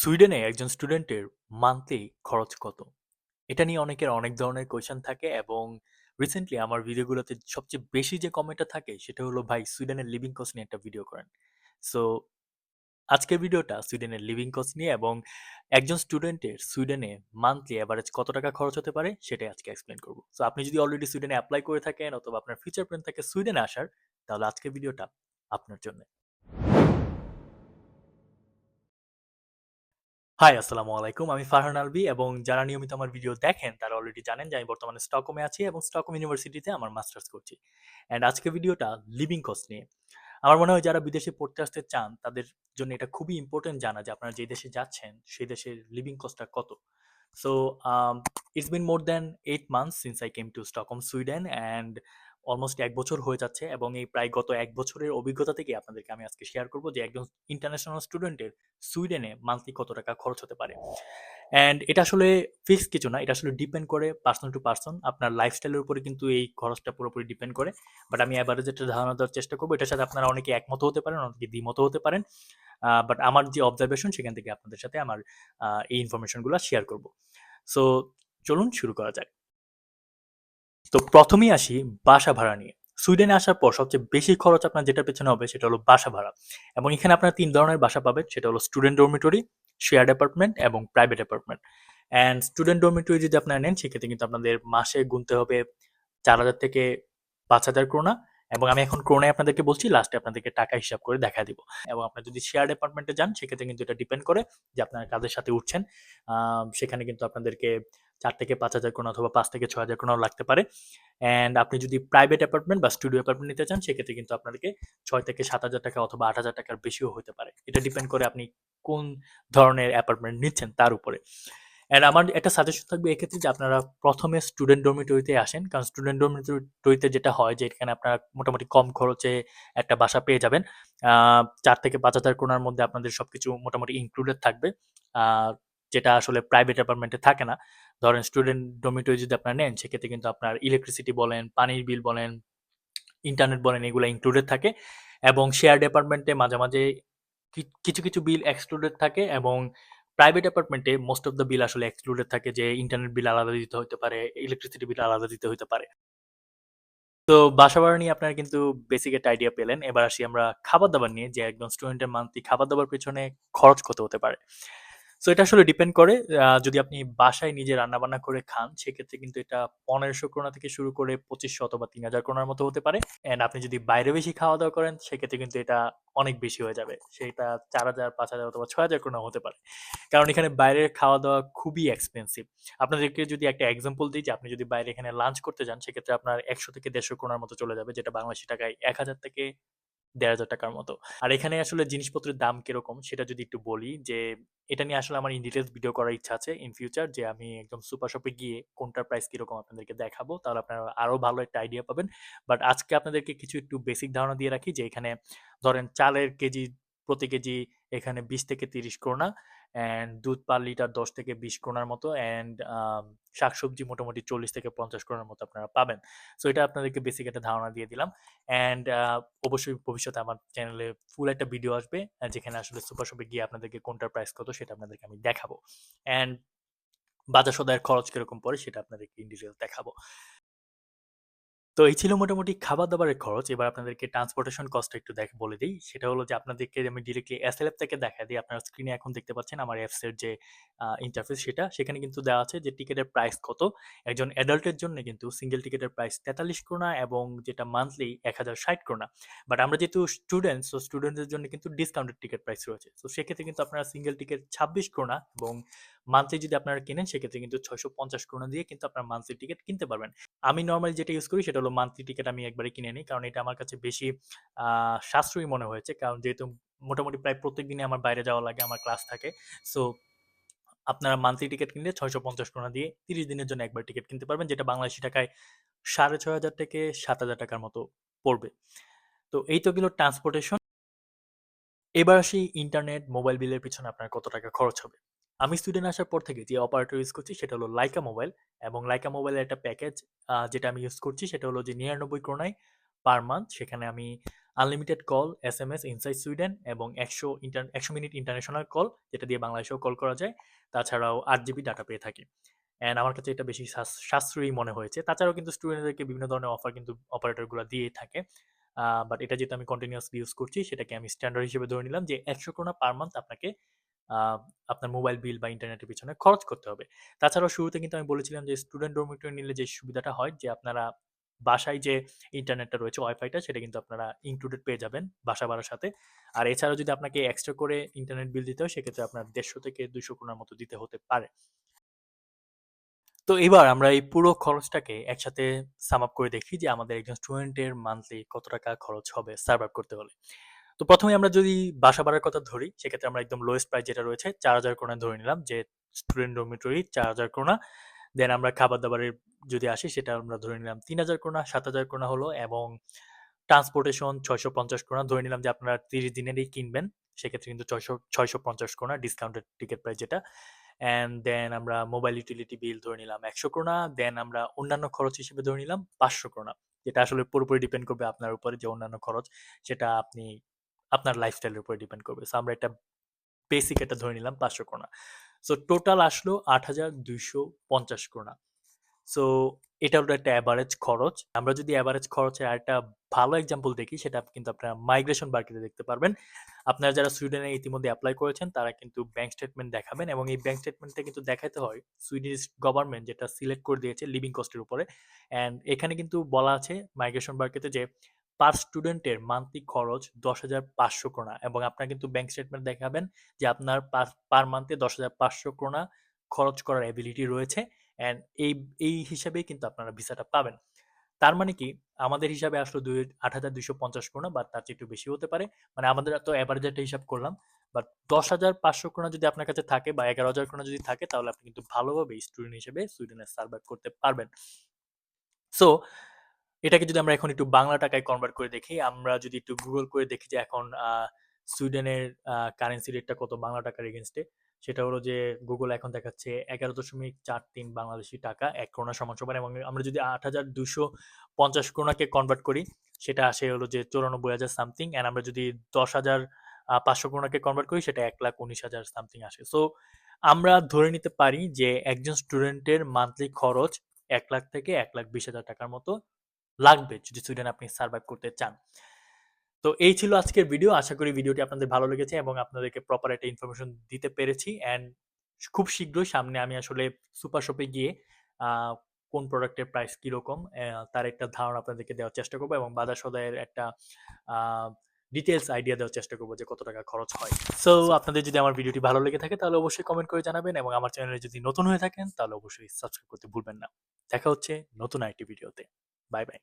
সুইডেনে একজন স্টুডেন্টের মান্থলি খরচ কত? এটা নিয়ে অনেকের অনেক ধরনের কোয়েশ্চেন থাকে এবং রিসেন্টলি আমার ভিডিওগুলোতে সবচেয়ে বেশি যে কমেন্টটা থাকে সেটা হলো, ভাই, সুইডেনের লিভিং কস্ট নিয়ে একটা ভিডিও করেন। সো আজকের ভিডিওটা সুইডেনের লিভিং কস্ট নিয়ে এবং একজন স্টুডেন্টের সুইডেনে মান্থলি এভারেজ কত টাকা খরচ হতে পারে সেটাই আজকে এক্সপ্লেন করব সো আপনি যদি অলরেডি সুইডেনে অ্যাপ্লাই করে থাকেন অথবা আপনার ফিউচার প্ল্যান থাকে সুইডেনে আসার, তাহলে আজকের ভিডিওটা আপনার জন্য। হাই আসসালামু আলাইকুম। আমি ফারহান আলভী এবং যারা নিয়মিত আমার ভিডিও দেখেন, তারা অলরেডি জানেন যে আমি বর্তমানে স্টকহোমে আছি এবং স্টকহোম ইউনিভার্সিটিতে আমার মাস্টার্স করছি। অ্যান্ড আজকে ভিডিওটা লিভিং কস্ট নিয়ে। আমার মনে হয় যারা বিদেশে পড়তে আসতে চান, তাদের জন্য এটা খুবই ইম্পর্টেন্ট জানা যে আপনারা যে দেশে যাচ্ছেন, সেই দেশের লিভিং কস্টটা কত। So it's been more than eight months since I came to Stockholm Sweden and almost এক বছর হয়ে যাচ্ছে এবং এই প্রায় গত এক বছরের অভিজ্ঞতা থেকে আপনাদেরকে আমি আজকে শেয়ার করব যে একজন ইন্টারন্যাশনাল স্টুডেন্টের সুইডেনে মান্থলি কত টাকা খরচ হতে পারে। অ্যান্ড এটা আসলে ফিক্স কিছু না, এটা আসলে ডিপেন্ড করে পার্সন টু পার্সন আপনার লাইফস্টাইলের উপরে কিন্তু এই খরচটা পুরোপুরি ডিপেন্ড করে। বাট আমি অ্যাভারেজ একটা ধারণা দেওয়ার চেষ্টা করব, এটার সাথে আপনারা অনেকে একমত হতে পারেন, অনেকে দ্বিমত হতে পারেন। বাট আমার যে অবজারভেশন সেখান থেকে আপনাদের সাথে আমার এই ইনফরমেশনগুলো শেয়ার করব। সো চলুন শুরু করা যাক। তো প্রথমেই আসি বাসা ভাড়া নিয়ে। সুইডেনে আসার পর সবচেয়ে বেশি খরচ আপনার যেটা পেছনে হবে সেটা হলো বাসা ভাড়া। এবং এখানে আপনার তিন ধরনের বাসা পাবেন, সেটা হলো স্টুডেন্ট ডরমিটরি শেয়ার অ্যাপার্টমেন্ট এবং private apartment and student dormitory যদি আপনারা নেন, সেক্ষেত্রে কিন্তু আপনাদের মাসে গুনতে হবে চার হাজার থেকে পাঁচ হাজার ক্রোনা। এবং আমি এখন ক্রোনায় আপনাদেরকে বলছি লাস্টে আপনাদেরকে টাকা হিসাব করে দেখা দিব। এবং আপনার যদি শেয়ার অ্যাপার্টমেন্টে যান, সেক্ষেত্রে কিন্তু এটা ডিপেন্ড করে যে আপনারা কাদের সাথে উঠছেন। সেখানে কিন্তু আপনাদেরকে চার থেকে পাঁচ হাজার কোন অথবা পাঁচ থেকে ছয় হাজার কোনাও লাগতে পারে। অ্যান্ড আপনি যদি প্রাইভেট অ্যাপার্টমেন্ট বা স্টুডিও অ্যাপার্টমেন্ট নিতে চান, সেক্ষেত্রে কিন্তু আপনাদেরকে ছয় থেকে সাত হাজার টাকা অথবা আট হাজার টাকার বেশিও হতে পারে। এটা ডিপেন্ড করে আপনি কোন ধরনের অ্যাপার্টমেন্ট নিচ্ছেন তার উপরে। অ্যান্ড আমার একটা সাজেশন থাকবে এক্ষেত্রে যে আপনারা প্রথমে স্টুডেন্ট ডরমিটরিতে আসেন, কারণ স্টুডেন্ট ডরমিটরিতে যেটা হয় যে এখানে আপনারা মোটামুটি কম খরচে একটা বাসা পেয়ে যাবেন। চার থেকে পাঁচ হাজার কোনার মধ্যে আপনাদের সব কিছু মোটামুটি ইনক্লুডেড থাকবে। যেটা আসলে প্রাইভেট অ্যাপার্টমেন্টে থাকে না। ধরেন স্টুডেন্ট ডোমিটরি যদি আপনারা নেন, সেক্ষেত্রে কিন্তু আপনার ইলেকট্রিসিটি বলেন, পানির বিল বলেন ইন্টারনেট বলেন, এগুলো ইনক্লুডেড থাকে এবং শেয়ার ডিপার্টমেন্টে মাঝে মাঝে কিছু কিছু বিল এক্সক্লুডেড থাকে এবং প্রাইভেট অ্যাপার্টমেন্টে মোস্ট অফ দ্য বিল আসলে এক্সক্লুডেড থাকে যে ইন্টারনেট বিল আলাদা দিতে হতে পারে ইলেকট্রিসিটি বিল আলাদা দিতে হতে পারে। তো বাসা ভাড়া নিয়ে আপনারা কিন্তু বেসিক একটা আইডিয়া পেলেন। এবার আসি আমরা খাবার দাবার নিয়ে যে একজন স্টুডেন্টের মান্থলি খাবার দাবার পেছনে খরচ কত হতে পারে। সো এটা আসলে ডিপেন্ড করে যদি আপনি বাসায় নিজে রান্নাবান্না করে খান, সেক্ষেত্রে কিন্তু এটা পনেরোশো ক্রোনা থেকে শুরু করে পঁচিশশো অথবা তিন হাজার ক্রোনার মতো হতে পারে। অ্যান্ড আপনি যদি বাইরে বেশি খাওয়া দাওয়া করেন, সেক্ষেত্রে কিন্তু এটা অনেক বেশি হয়ে যাবে। সেটা চার হাজার, পাঁচ হাজার অথবা ছয় হাজার ক্রোনা হতে পারে। কারণ এখানে বাইরের খাওয়া দাওয়া খুবই এক্সপেন্সিভ আপনাদেরকে যদি একটা এক্সাম্পল দিই যে, আপনি যদি বাইরে এখানে লাঞ্চ করতে যান, সেক্ষেত্রে আপনার একশো থেকে দেড়শো ক্রোনার মতো চলে যাবে, যেটা বাংলাদেশি টাকায় এক হাজার থেকে দেড় হাজার টাকার মতো। আর এখানে আসলে জিনিসপত্রের দাম কীরকম সেটা যদি একটু বলি যে, এটা নিয়ে আসলে আমার ইন ডিটেলস ভিডিও করার ইচ্ছা আছে ইন ফিউচার যে, আমি একদম সুপার শপে গিয়ে কোনটার প্রাইস কীরকম আপনাদেরকে দেখাবো, তাহলে আপনারা আরও ভালো একটা আইডিয়া পাবেন। বাট আজকে আপনাদেরকে কিছু একটু বেসিক ধারণা দিয়ে রাখি যে, এখানে ধরেন চালের কেজি প্রতি কেজি এখানে বিশ থেকে তিরিশ করোনা। অ্যান্ড দুধ পার লিটার দশ থেকে বিশ কোনার মতো অ্যান্ড শাকসবজি মোটামুটি চল্লিশ থেকে পঞ্চাশ কোনার মতো আপনারা পাবেন। সো এটা আপনাদেরকে বেসিক একটা ধারণা দিয়ে দিলাম। অ্যান্ড অবশ্যই ভবিষ্যতে আমার চ্যানেলে ফুল একটা ভিডিও আসবে যেখানে আসলে সুপার শপে গিয়ে আপনাদেরকে কোনটার প্রাইস কত সেটা আপনাদেরকে আমি দেখাবো। অ্যান্ড বাজার সদায়ের খরচ কীরকম পড়ে সেটা আপনাদেরকে ইন ডিটেলস দেখাবো। তো এই ছিল মোটামুটি খাবার-দাবারের খরচ। এবার আপনাদেরকে ট্রান্সপোর্টেশন কস্ট একটু দেখ বলে দিই। সেটা হলো যে আপনাদেরকে আমি ডিরেক্টলি এসএলএফ থেকে দেখা দিই। আপনারা স্ক্রিনে এখন দেখতে পাচ্ছেন আমার অ্যাপস এর যে ইন্টারফেস সেটা। সেখানে কিন্তু দেওয়া আছে যে টিকেটের প্রাইস কত। একজন অ্যাডাল্টের জন্য কিন্তু সিঙ্গেল টিকেটের প্রাইস 43 ক্রোনা এবং যেটা মান্থলি 1060 ক্রোনা। বাট আমরা যেহেতু স্টুডেন্ট, সো স্টুডেন্টদের জন্য কিন্তু ডিসকাউন্টেড টিকেট প্রাইস রয়েছে। সো সেক্ষেত্রে কিন্তু আপনারা সিঙ্গেল টিকেট 26 ক্রোনা এবং মান্থলি যদি আপনারা কেনেন, সেক্ষেত্রে কিন্তু 650 ক্রোনা দিয়ে কিন্তু আপনার মান্থলি টিকিট কিনতে পারবেন। আমি নর্মালি যেটা ইউজ করি, সেটা হলো মান্থলি টিকিট আমি একবারে কিনে নিই, কারণ এটা আমার কাছে বেশি সাশ্রয়ী মনে হয়েছে। কারণ যেহেতু মোটামুটি প্রায় প্রত্যেক দিনে আমার বাইরে যাওয়া লাগে, আমার ক্লাস থাকে সো আপনারা মান্থলি টিকিট কিনলে ছয়শো পঞ্চাশ টাকা দিয়ে তিরিশ দিনের জন্য একবার টিকিট কিনতে পারবেন, যেটা বাংলাদেশি টাকায় সাড়ে ছয় হাজার থেকে সাত হাজার টাকার মতো পড়বে। তো এই তো গেল ট্রান্সপোর্টেশন এবার আসি ইন্টারনেট মোবাইল বিলের পিছনে আপনার কত টাকা খরচ হবে। আমি স্টুডেন্ট আসার পর থেকে যে অপারেটর ইউজ করছি সেটা হলো লাইকা মোবাইল এবং লাইকা মোবাইলের একটা প্যাকেজ যেটা আমি ইউজ করছি সেটা হলো যে নিরানব্বই ক্রোনায় পার মান্থ সেখানে আমি unlimited call S M S inside Sweden এবং একশো ইন্টার একশো মিনিট ইন্টারন্যাশনাল কল যেটা দিয়ে বাংলাদেশেও কল করা যায়। তাছাড়াও আট জিবি ডাটা পেয়ে থাকি। অ্যান্ড আমার কাছে এটা বেশি সাশ্রয়ী মনে হয়েছে। তাছাড়াও কিন্তু স্টুডেন্টদেরকে বিভিন্ন ধরনের অফার কিন্তু অপারেটরগুলো দিয়ে থাকে। বাট এটা যেহেতু আমি কন্টিনিউয়াসলি ইউজ করছি, সেটাকে আমি স্ট্যান্ডার্ড হিসেবে ধরে নিলাম যে একশো ক্রোনা পার মান্থ আপনাকে আপনার মোবাইল বিল বা ইন্টারনেটের পিছনে খরচ করতে হবে। তাছাড়াও শুরুতে কিন্তু আমি বলেছিলাম যে স্টুডেন্ট ডরমিটরি নিলে যে সুবিধাটা হয়, যে আপনারা বাসায় যে ইন্টারনেটটা রয়েছে ওয়াইফাইটা সেটা কিন্তু আপনারা ইনক্লুডেড পেয়ে যাবেন বাসা ভাড়ার সাথে। আর এছাড়াও যদি আপনাকে এক্সট্রা করে ইন্টারনেট বিল দিতে হয়, সেক্ষেত্রে আপনার দেড়শো থেকে দুশো কোনার মতো দিতে হতে পারে। তো এবার আমরা এই পুরো খরচটাকে একসাথে সাম আপ করে দেখি যে, আমাদের একজন স্টুডেন্টের মান্থলি কত টাকা খরচ হবে সার্ভাইভ করতে হলে। তো প্রথমে আমরা যদি বাসা ভাড়ার কথা ধরি, সেক্ষেত্রে আমরা একদম লোয়েস্ট প্রাইস যেটা রয়েছে, চার হাজার করোনা ধরে নিলাম, যে স্টুডেন্ট ডরমিটরি চার হাজার করোনা। দেন আমরা খাবার দাবারের যদি আসি, সেটা আমরা ধরে নিলাম তিন হাজার করোনা, সাত হাজার করোনা হলো এবং ট্রান্সপোর্টেশন ছয়শো পঞ্চাশ করোনা। ধরে নিলাম যে আপনারা তিরিশ দিনেরই কিনবেন, সেক্ষেত্রে কিন্তু ছয়শো ছয়শো পঞ্চাশ করোনা ডিসকাউন্টেড টিকিট প্রাইস যেটা। অ্যান্ড দেন আমরা মোবাইল ইউটিলিটি বিল ধরে নিলাম একশো করোনা দেন আমরা অন্যান্য খরচ হিসেবে ধরে নিলাম পাঁচশো করোনা, যেটা আসলে পুরোপুরি ডিপেন্ড করবে আপনার উপরে যে অন্যান্য খরচ, সেটা আপনি আপনার লাইফস্টাইলের উপরে ডিপেন্ড করবে। সো আমরা একটা বেসিক এটা ধরে নিলাম পাঁচশো করোনা। সো টোটাল আসলো আট হাজার দুইশো পঞ্চাশ করোনা। সো এটা হলো একটা অ্যাভারেজ খরচ। আমরা যদি অ্যাভারেজ খরচের আরেকটা ভালো এক্সাম্পল দেখি, সেটা কিন্তু আপনারা মাইগ্রেশন বার্কিতে দেখতে পারবেন। আপনারা যারা সুইডেনে ইতিমধ্যে অ্যাপ্লাই করেছেন, তারা কিন্তু ব্যাংক স্টেটমেন্ট দেখাবেন এবং এই ব্যাংক স্টেটমেন্টটা কিন্তু দেখাতে হয় সুইডিশ গভর্নমেন্ট যেটা সিলেক্ট করে দিয়েছে লিভিং কস্টের উপরে। অ্যান্ড এখানে কিন্তু বলা আছে মাইগ্রেশন বার্কেতে যে পার স্টুডেন্টের মান্থলি খরচ দশ হাজার পাঁচশো ক্রোনা এবং আপনার কিন্তু ব্যাংক স্টেটমেন্ট দেখাবেন যে আপনার পার মান্থে দশ হাজার পাঁচশো ক্রোনা খরচ করার অ্যাবিলিটি রয়েছে অ্যান্ড এই এই হিসাবেই কিন্তু আপনারা ভিসাটা পাবেন। তার মানে কি? আমাদের হিসাবে আসলো দুই, আট হাজার দুইশো পঞ্চাশ ক্রোনা বা তার চেয়ে একটু বেশি হতে পারে। মানে আমাদের তো অ্যাভারেজ একটা হিসাব করলাম বাট দশ হাজার পাঁচশো ক্রোনা যদি আপনার কাছে থাকে বা এগারো হাজার ক্রোনা যদি থাকে, তাহলে আপনি কিন্তু ভালোভাবে স্টুডেন্ট হিসেবে সুইডেনে সার্ভাইভ করতে পারবেন। সো এটাকে যদি আমরা এখন একটু বাংলা টাকায় কনভার্ট করে দেখি, আমরা যদি একটু গুগল করে দেখি যে এখন সুইডেনের কারেন্সি রেটটা কত বাংলা টাকার এগেনস্টে সেটা হলো যে গুগল এখন দেখাচ্ছে এগারো দশমিক চার তিন বাংলাদেশি টাকা, এক করোনা সমান সমান এবং আমরা যদি আট হাজার দুশো পঞ্চাশ করোনাকে কনভার্ট করি, সেটা আসে হলো যে চৌরানব্বই হাজার সামথিং অ্যান্ড আমরা যদি দশ হাজার পাঁচশো করোনাকে কনভার্ট করি, সেটা এক লাখ উনিশ হাজার সামথিং আসে। সো আমরা ধরে নিতে পারি যে একজন স্টুডেন্টের মান্থলি খরচ এক লাখ থেকে এক লাখ বিশ হাজার টাকার মতো লাগবে যদি সুইডেন আপনি সার্ভাইভ করতে চান। তো এই ছিল আজকের ভিডিও আশা করি ভিডিওটি আপনাদের ভালো লেগেছে এবং আপনাদেরকে প্রপার একটা ইনফরমেশন দিতে পেরেছি। অ্যান্ড খুব শীঘ্রই সামনে আমি আসলে সুপার শপে গিয়ে কোন প্রোডাক্টের প্রাইস কীরকম তার একটা ধারণা আপনাদেরকে দেওয়ার চেষ্টা করব এবং বাজার সদায়ের একটা ডিটেলস আইডিয়া দেওয়ার চেষ্টা করব যে কত টাকা খরচ হয়। সো আপনাদের যদি আমার ভিডিওটি ভালো লেগে থাকে তাহলে অবশ্যই কমেন্ট করে জানাবেন এবং আমার চ্যানেলে যদি নতুন হয়ে থাকেন তাহলে অবশ্যই সাবস্ক্রাইব করতে ভুলবেন না। দেখা হচ্ছে নতুন আইটি ভিডিওতে Bye bye.